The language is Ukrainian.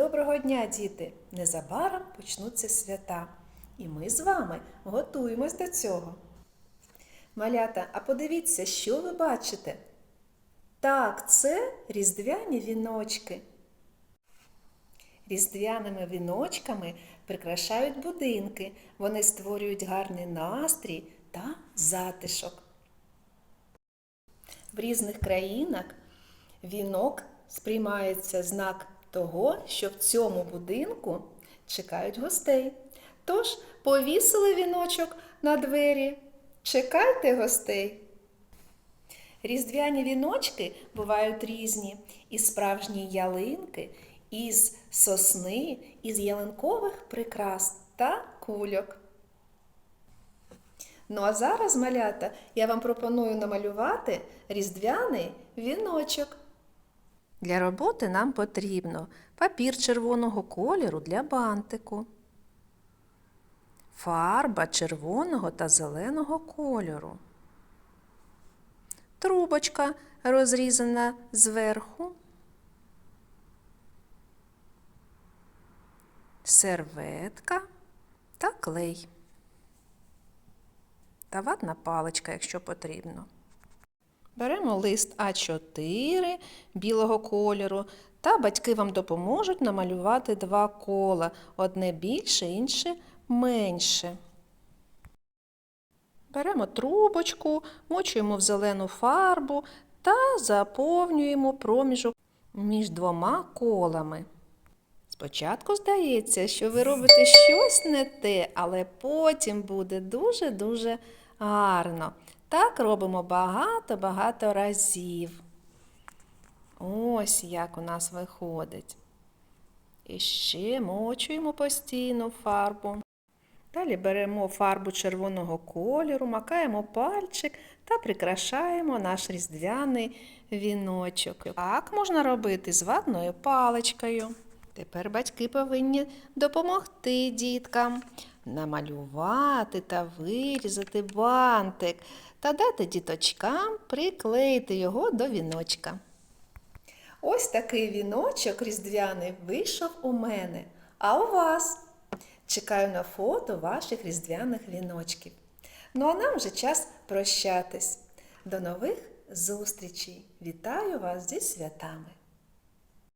Доброго дня, діти! Незабаром почнуться свята. І ми з вами готуємось до цього. Малята, а подивіться, що ви бачите? Так, це різдвяні віночки. Різдвяними віночками прикрашають будинки. Вони створюють гарний настрій та затишок. В різних країнах вінок сприймається знак того, що в цьому будинку чекають гостей. Тож повісили віночок на двері. Чекайте гостей. Різдвяні віночки бувають різні із справжньої ялинки, із сосни, із ялинкових прикрас та кульок. Ну а зараз, малята, я вам пропоную намалювати різдвяний віночок. Для роботи нам потрібно папір червоного кольору для бантику, фарба червоного та зеленого кольору, трубочка розрізана зверху, серветка та клей та ватна паличка, якщо потрібно. Беремо лист А4 білого кольору, та батьки вам допоможуть намалювати два кола: одне більше, інше менше. Беремо трубочку, мочуємо в зелену фарбу та заповнюємо проміжок між двома колами. Спочатку здається, що ви робите щось не те, але потім буде дуже-дуже гарно. Так робимо багато-багато разів. Ось як у нас виходить. І ще мочуємо постійно фарбу. Далі беремо фарбу червоного кольору, макаємо пальчик та прикрашаємо наш різдвяний віночок. Так можна робити з ватною паличкою. Тепер батьки повинні допомогти діткам намалювати та вирізати бантик та дати діточкам приклеїти його до віночка. Ось такий віночок різдвяний вийшов у мене, а у вас. Чекаю на фото ваших різдвяних віночків. Ну а нам вже час прощатись. До нових зустрічей! Вітаю вас зі святами!